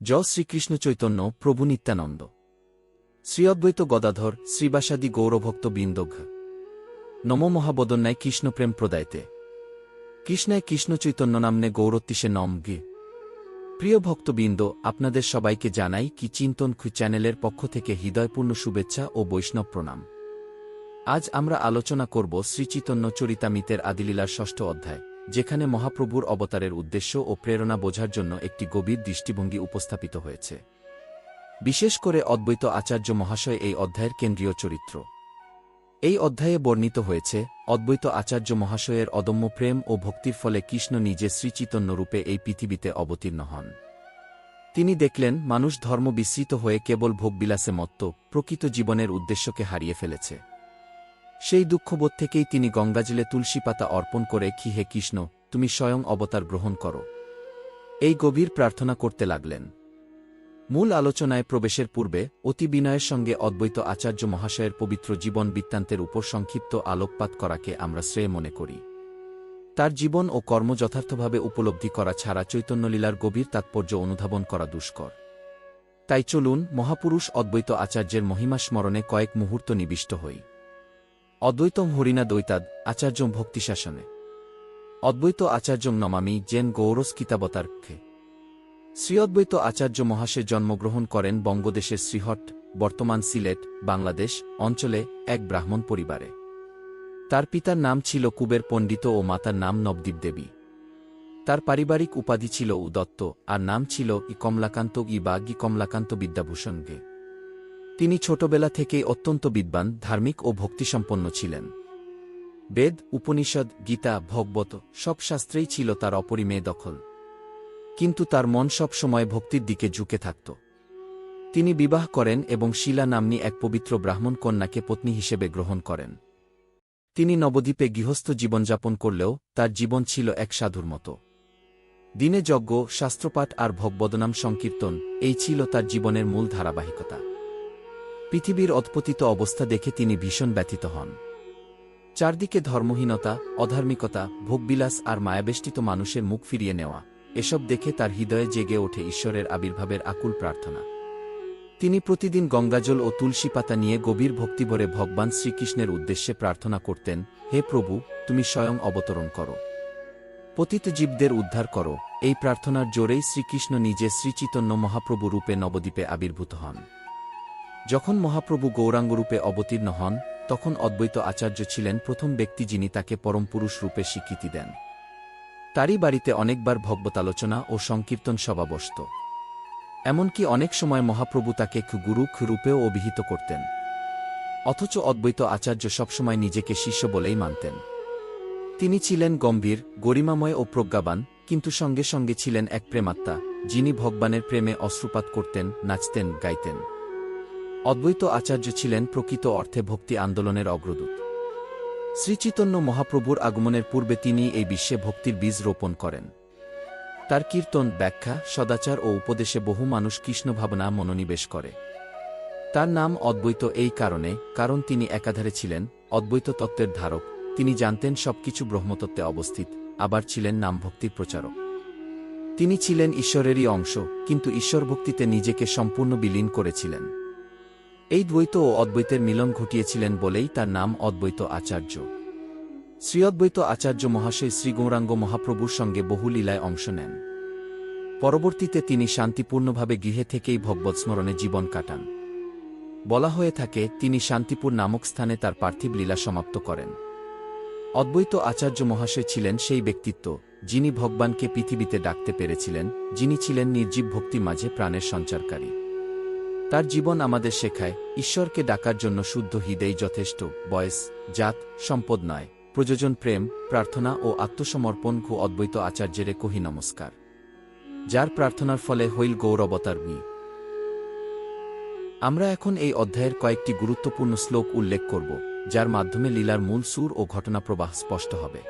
জ শ্রীকৃষ্ণ চৈতন্য প্রভু নিত্যানন্দ। শ্রীঅদ্বৈত গদাধর শ্রীবাসাদি গৌরভক্ত বৃন্দঘ। নম মহাবদন্যায় কৃষ্ণপ্রেম প্রদায়তে। কৃষ্ণায় কৃষ্ণ চৈতন্য নামনে গৌরত্তিসে নম গে। প্রিয় ভক্তবৃন্দ, আপনাদের সবাইকে জানাই কি চিন্তন খু চ্যানেলের পক্ষ থেকে হৃদয়পূর্ণ শুভেচ্ছা ও বৈষ্ণব প্রণাম। আজ আমরা আলোচনা করব শ্রীচিতন্য চরিতামিতের আদিলীলার ষষ্ঠ অধ্যায়। যেখানে মহাপ্রভুর অবতারের উদ্দেশ্য ও প্রেরণা বোঝার জন্য একটি গভীর দৃষ্টিভঙ্গি উপস্থাপিত হয়েছে। বিশেষ করে অদ্বৈত আচার্য মহাশয় এই অধ্যায়ের কেন্দ্রীয় চরিত্র। এই অধ্যায়ে বর্ণিত হয়েছে, অদ্বৈত আচার্য মহাশয়ের অদম্য প্রেম ও ভক্তির ফলে কৃষ্ণ নিজে শ্রীচিতন্য রূপে এই পৃথিবীতে অবতীর্ণ হন। তিনি দেখলেন, মানুষ ধর্ম বিস্মৃত হয়ে কেবল ভোগবিলাসে মত্ত, প্রকৃত জীবনের উদ্দেশ্যকে হারিয়ে ফেলেছে। সেই দুঃখবোধ থেকেই তিনি গঙ্গাজলে তুলসী পাতা অর্পণ করে কি হে কৃষ্ণ, তুমি স্বয়ং অবতার গ্রহণ করো। এই গভীর প্রার্থনা করতে লাগলেন। মূল আলোচনায় প্রবেশের পূর্বে অতি বিনয়ের সঙ্গে অদ্বৈত আচার্য মহাশয়ের পবিত্র জীবন বৃত্তান্তের উপর সংক্ষিপ্ত আলোকপাত করাকে আমরা শ্রেয় মনে করি। তার জীবন ও কর্ম যথার্থভাবে উপলব্ধি করা ছাড়া চৈতন্যলীলার গভীর তাৎপর্য অনুধাবন করা দুষ্কর। তাই চলুন মহাপুরুষ অদ্বৈত আচার্যের মহিমা স্মরণে কয়েক মুহূর্ত নিবিষ্ট হই। অদ্বৈতম হরিণা দ্বৈতাদ, আচার্যম ভক্তিশাসনে। অদ্বৈত আচার্যম নমামি জেন গৌরস কিতাবতার্ক্ষে শ্রী অদ্বৈত আচার্য মহাশয় জন্মগ্রহণ করেন বঙ্গদেশের শ্রীহট্ট বর্তমান সিলেট, বাংলাদেশ, অঞ্চলে এক ব্রাহ্মণ পরিবারে। তার পিতার নাম ছিল কুবের পণ্ডিত ও মাতার নাম নবদ্বীপ দেবী। তার পারিবারিক উপাধি ছিল উদত্ত, আর নাম ছিল ই কমলাকান্ত ই বা গি কমলাকান্ত বিদ্যাভূষণকে। তিনি ছোটবেলা থেকেই অত্যন্ত বিদ্বান, ধার্মিক ও ভক্তিসম্পন্ন ছিলেন। বেদ, উপনিষদ, গীতা ভগবত সব শাস্ত্রেই ছিল তার অপরিমেয় দখল। কিন্তু তার মন সব সময় ভক্তির দিকে ঝুঁকে থাকত। তিনি বিবাহ করেন এবং শিলা নাম্নী এক পবিত্র ব্রাহ্মণ কন্যাকে পত্নী হিসেবে গ্রহণ করেন। তিনি নবদ্বীপে গৃহস্থ জীবনযাপন করলেও তার জীবন ছিল এক সাধুর মতো। দিনে যজ্ঞ, শাস্ত্রপাঠ আর ভগবদনাম সংকীর্তন, এই ছিল তার জীবনের মূল ধারাবাহিকতা। পৃথিবীর অৎপতিত অবস্থা দেখে তিনি ভীষণ ব্যথিত হন। চারদিকে ধর্মহীনতা, অধার্মিকতা, ভোগবিলাস আর মায়াবেষ্টিত মানুষের মুখ ফিরিয়ে নেওয়া, এসব দেখে তার হৃদয়ে জেগে ওঠে ঈশ্বরের আবির্ভাবের আকুল প্রার্থনা। তিনি প্রতিদিন গঙ্গাজল ও তুলসী পাতা নিয়ে গভীর ভক্তিভরে ভগবান শ্রীকৃষ্ণের উদ্দেশ্যে প্রার্থনা করতেন, হে প্রভু, তুমি স্বয়ং অবতরণ করো। পতিত জীবদের উদ্ধার করো। এই প্রার্থনার জোরেই শ্রীকৃষ্ণ নিজে শ্রীচিতন্য মহাপ্রভু রূপে নবদ্বীপে আবির্ভূত হন। যখন মহাপ্রভু গৌরাঙ্গরূপে অবতীর্ণ হন, তখন অদ্বৈত আচার্য ছিলেন প্রথম ব্যক্তি যিনি তাকে পরমপুরুষ রূপে স্বীকৃতি দেন। তারই বাড়িতে অনেকবার ভগবতালোচনা ও সংকীর্তন সভা বসত। এমনকি অনেক সময় মহাপ্রভু তাকে গুরু রূপেও অভিহিত করতেন। অথচ অদ্বৈত আচার্য সবসময় নিজেকে শিষ্য বলেই মানতেন। তিনি ছিলেন গম্ভীর, গরিমাময় ও প্রজ্ঞাবান, কিন্তু সঙ্গে সঙ্গে ছিলেন এক প্রেমাত্মা, যিনি ভগবানের প্রেমে অশ্রুপাত করতেন, নাচতেন, গাইতেন। অদ্বৈত আচার্য ছিলেন প্রকৃত অর্থে ভক্তি আন্দোলনের অগ্রদূত। শ্রীচিতন্য মহাপ্রভুর আগমনের পূর্বে তিনি এই বিশ্বে ভক্তির বীজ রোপণ করেন। তার কীর্তন, ব্যাখ্যা, সদাচার ও উপদেশে বহু মানুষ কৃষ্ণ ভাবনা মনোনিবেশ করে। তার নাম অদ্বৈত এই কারণে, কারণ তিনি একাধারে ছিলেন অদ্বৈত তত্ত্বের ধারক। তিনি জানতেন সবকিছু ব্রহ্মতত্ত্বে অবস্থিত, আবার ছিলেন নাম ভক্তির প্রচারক। তিনি ছিলেন ঈশ্বরেরই অংশ, কিন্তু ঈশ্বর ভক্তিতে নিজেকে সম্পূর্ণ বিলীন করেছিলেন। এই দ্বৈত ও অদ্বৈতের মিলন ঘটিয়েছিলেন বলেই তার নাম অদ্বৈত আচার্য। শ্রী অদ্বৈত আচার্য মহাশয় শ্রী গৌরাঙ্গ মহাপ্রভুর সঙ্গে বহু লীলায় অংশ নেন। পরবর্তীতে তিনি শান্তিপূর্ণভাবে গৃহে থেকেই ভগবৎ স্মরণে জীবন কাটান। বলা হয়ে থাকে, তিনি শান্তিপুর নামক স্থানে তার পার্থিব লীলা সমাপ্ত করেন। অদ্বৈত আচার্য মহাশয় ছিলেন সেই ব্যক্তিত্ব, যিনি ভগবানকে পৃথিবীতে ডাকতে পেরেছিলেন, যিনি ছিলেন নির্জীব ভক্তি মাঝে প্রাণের সঞ্চারকারী। তার জীবন আমাদের শেখায়, ঈশ্বরকে ডাকার জন্য শুদ্ধ হৃদয় যথেষ্ট, বয়স, জাত, সম্পদ নয়, প্রযোজন প্রেম, প্রার্থনা ও আত্মসমর্পণ ঘু অদ্বৈত আচার্যের কহি নমস্কার। যার প্রার্থনার ফলে হইল গৌরবতার বি আমরা এখন এই অধ্যায়ের কয়েকটি গুরুত্বপূর্ণ শ্লোক উল্লেখ করব, যার মাধ্যমে লীলার মূল সুর ও ঘটনাপ্রবাহ স্পষ্ট হবে।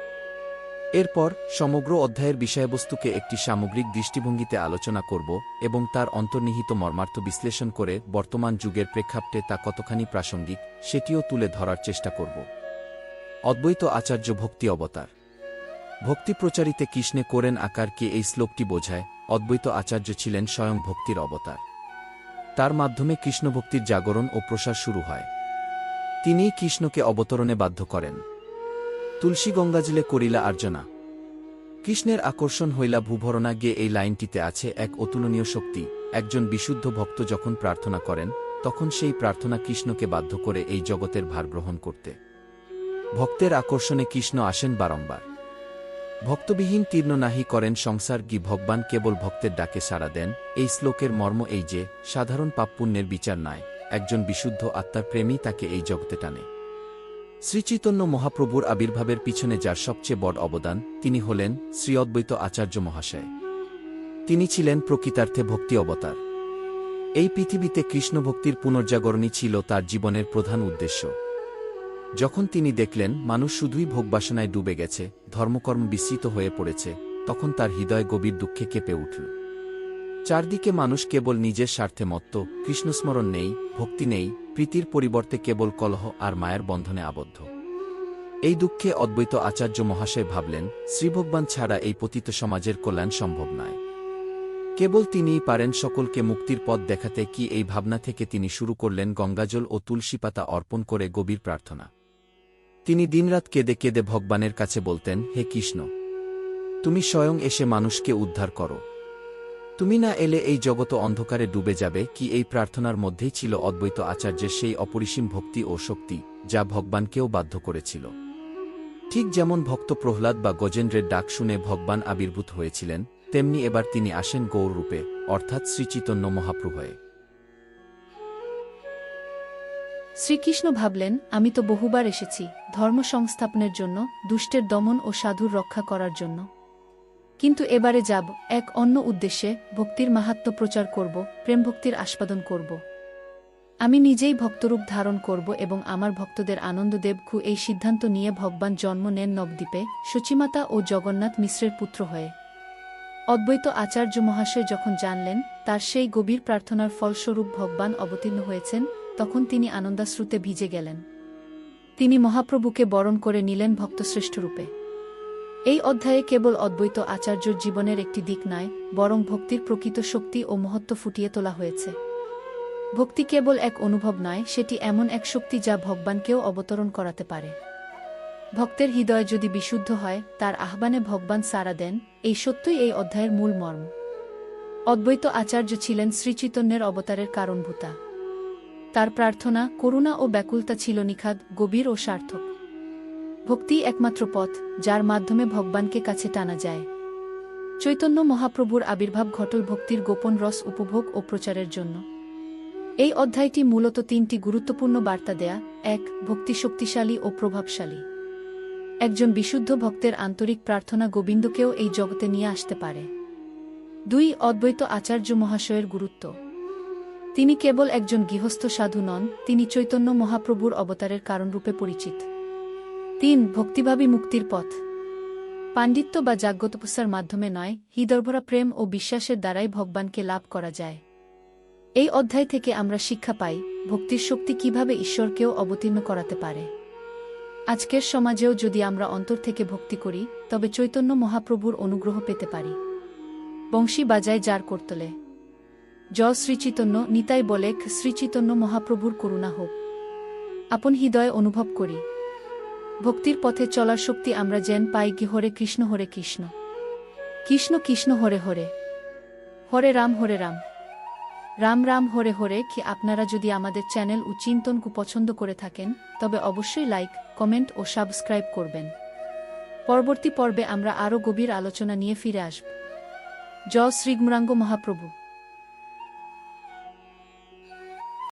এরপর সমগ্র অধ্যায়ের বিষয়বস্তুকে একটি সামগ্রিক দৃষ্টিভঙ্গিতে আলোচনা করব এবং তার অন্তর্নিহিত মর্মার্থ বিশ্লেষণ করে বর্তমান যুগের প্রেক্ষাপটে তা কতখানি প্রাসঙ্গিক, সেটিও তুলে ধরার চেষ্টা করব। অদ্বৈত আচার্য ভক্তি অবতার। ভক্তি প্রচারিতে কৃষ্ণে কোরেন আকার কে এই শ্লোকটি বোঝায়, অদ্বৈত আচার্য ছিলেন স্বয়ং ভক্তির অবতার। তার মাধ্যমে কৃষ্ণভক্তির জাগরণ ও প্রসার শুরু হয়। তিনিই কৃষ্ণকে অবতরণে বাধ্য করেন। তুলসী গঙ্গাজলে করিলা আর্জনা কৃষ্ণের আকর্ষণ হইলা ভূভরণা গে এই লাইনটিতে আছে এক অতুলনীয় শক্তি, একজন বিশুদ্ধ ভক্ত যখন প্রার্থনা করেন, তখন সেই প্রার্থনা কৃষ্ণকে বাধ্য করে এই জগতের ভার গ্রহণ করতে। ভক্তের আকর্ষণে কৃষ্ণ আসেন বারংবার। ভক্তবিহীন তীর্ণ নাহি করেন সংসার গি ভগবান কেবল ভক্তের ডাকে সাড়া দেন? এই শ্লোকের মর্ম এই যে, সাধারণ পাপ পুণ্যের বিচার নাই, একজন বিশুদ্ধ আত্মার প্রেমী তাকে এই জগতে টানে। শ্রীচৈতন্য মহাপ্রভুর আবির্ভাবের পিছনে যার সবচেয়ে বড় অবদান, তিনি হলেন শ্রী অদ্বৈত আচার্য মহাশয়। তিনি ছিলেন প্রকৃতার্থে ভক্তি অবতার। এই পৃথিবীতে কৃষ্ণভক্তির পুনর্জাগরণই ছিল তার জীবনের প্রধান উদ্দেশ্য। যখন তিনি দেখলেন মানুষ শুধুই ভোগবাসনায় ডুবে গেছে, ধর্মকর্ম বিস্মৃত হয়ে পড়েছে, তখন তার হৃদয় গভীর দুঃখে কেঁপে উঠল। চারদিকে মানুষ কেবল নিজের স্বার্থে মত্ত, কৃষ্ণস্মরণ নেই, ভক্তি নেই, প্রীতির পরিবর্তে কেবল কলহ আর মায়ের বন্ধনে আবদ্ধ। এই দুঃখে অদ্বৈত আচার্য মহাশয় ভাবলেন, শ্রীভগবান ছাড়া এই পতিত সমাজের কল্যাণ সম্ভব নয়। কেবল তিনিই পারেন সকলকে মুক্তির পথ দেখাতে কি এই ভাবনা থেকে তিনি শুরু করলেন গঙ্গাজল ও তুলসী পাতা অর্পণ করে গভীর প্রার্থনা। তিনি দিনরাত কেঁদে কেঁদে ভগবানের কাছে বলতেন, হে কৃষ্ণ, তুমি স্বয়ং এসে মানুষকে উদ্ধার করো। তুমি না এলে এই জগত অন্ধকারে ডুবে যাবে, কি এই প্রার্থনার মধ্যেই ছিল অদ্বৈত আচার্যের সেই অপরিসীম ভক্তি ও শক্তি, যা ভগবানকেও বাধ্য করেছিল। ঠিক যেমন ভক্ত প্রহ্লাদ বা গজেন্দ্রের ডাক শুনে ভগবান আবির্ভূত হয়েছিলেন, তেমনি এবার তিনি আসেন গৌররূপে অর্থাৎ শ্রীচৈতন্য মহাপ্রভয়ে শ্রীকৃষ্ণ ভাবলেন, আমি তো বহুবার এসেছি ধর্ম সংস্থাপনের জন্য, দুষ্টের দমন ও সাধুর রক্ষা করার জন্য। কিন্তু এবারে যাব, এক অন্য উদ্দেশ্যে ভক্তির মাহাত্ম প্রচার করব, প্রেম ভক্তির আস্বাদন করব। আমি নিজেই ভক্তরূপ ধারণ করব এবং আমার ভক্তদের আনন্দ দেব খু এই সিদ্ধান্ত নিয়ে ভগবান জন্ম নেন নবদ্বীপে সচিমাতা ও জগন্নাথ মিশ্রের পুত্র হয়ে। অদ্বৈত আচার্য মহাশয় যখন জানলেন, তার সেই গভীর প্রার্থনার ফলস্বরূপ ভগবান অবতীর্ণ হয়েছেন, তখন তিনি আনন্দাশ্রুতে ভিজে গেলেন। তিনি মহাপ্রভুকে বরণ করে নিলেন ভক্তশ্রেষ্ঠ রূপে এই অধ্যায়ে কেবল অদ্বৈত আচার্যর জীবনের একটি দিক নয় বরং ভক্তির প্রকৃত শক্তি ও মহত্ব ফুটিয়ে তোলা হয়েছে। ভক্তি কেবল এক অনুভব নয় সেটি এমন এক শক্তি যা ভগবানকেও অবতরণ করাতে পারে। ভক্তের হৃদয় যদি বিশুদ্ধ হয়, তার আহ্বানে ভগবান সারা দেন, এই সত্যই এই অধ্যায়ের মূল মর্ম। অদ্বৈত আচার্য ছিলেন শ্রীচৈতন্যের অবতারের কারণভূতা। তার প্রার্থনা, করুণা ও ব্যাকুলতা ছিল নিখাদ, গভীর ও সার্থক। ভক্তি একমাত্র পথ, যার মাধ্যমে ভগবানকে কাছে টানা যায়। চৈতন্য মহাপ্রভুর আবির্ভাব ঘটল ভক্তির গোপন রস উপভোগ ও প্রচারের জন্য। এই অধ্যায়টি মূলত তিনটি গুরুত্বপূর্ণ বার্তা দেয়া, এক ভক্তি শক্তিশালী ও প্রভাবশালী। একজন বিশুদ্ধ ভক্তের আন্তরিক প্রার্থনা গোবিন্দকেও এই জগতে নিয়ে আসতে পারে। দুই, অদ্বৈত আচার্য মহাশয়ের গুরুত্ব। তিনি কেবল একজন গৃহস্থ সাধু নন, তিনি চৈতন্য মহাপ্রভুর অবতারের কারণরূপে পরিচিত। তিন, ভক্তিভাবী মুক্তির পথ। পাণ্ডিত্য বা জাগ্যতপস্যার মাধ্যমে নয়, হৃদয়ভরা প্রেম ও বিশ্বাসের দ্বারাই ভগবানকে লাভ করা যায়। এই অধ্যায় থেকে আমরা শিক্ষা পাই, ভক্তির শক্তি কীভাবে ঈশ্বরকেও অবতীর্ণ করাতে পারে। আজকের সমাজেও যদি আমরা অন্তর থেকে ভক্তি করি, তবে চৈতন্য মহাপ্রভুর অনুগ্রহ পেতে পারি। বংশী বাজায় যার করতলে। জ শ্রীচৈতন্য, নিতাই বলেক শ্রীচৈতন্য মহাপ্রভুর করুণা হোক। আপন হৃদয়ে অনুভব করি। ভক্তির পথে চলার শক্তি আমরা যেন পাই কি হরে কৃষ্ণ হরে কৃষ্ণ। কৃষ্ণ কৃষ্ণ, হরে হরে। হরে রাম হরে রাম। রাম রাম, হরে হরে কি আপনারা যদি আমাদের চ্যানেল ও চিন্তনকু পছন্দ করে থাকেন, তবে অবশ্যই লাইক, কমেন্ট ও সাবস্ক্রাইব করবেন। পরবর্তী পর্বে আমরা আরও গভীর আলোচনা নিয়ে ফিরে আসব। জ শ্রীগুমরাঙ্গ মহাপ্রভু।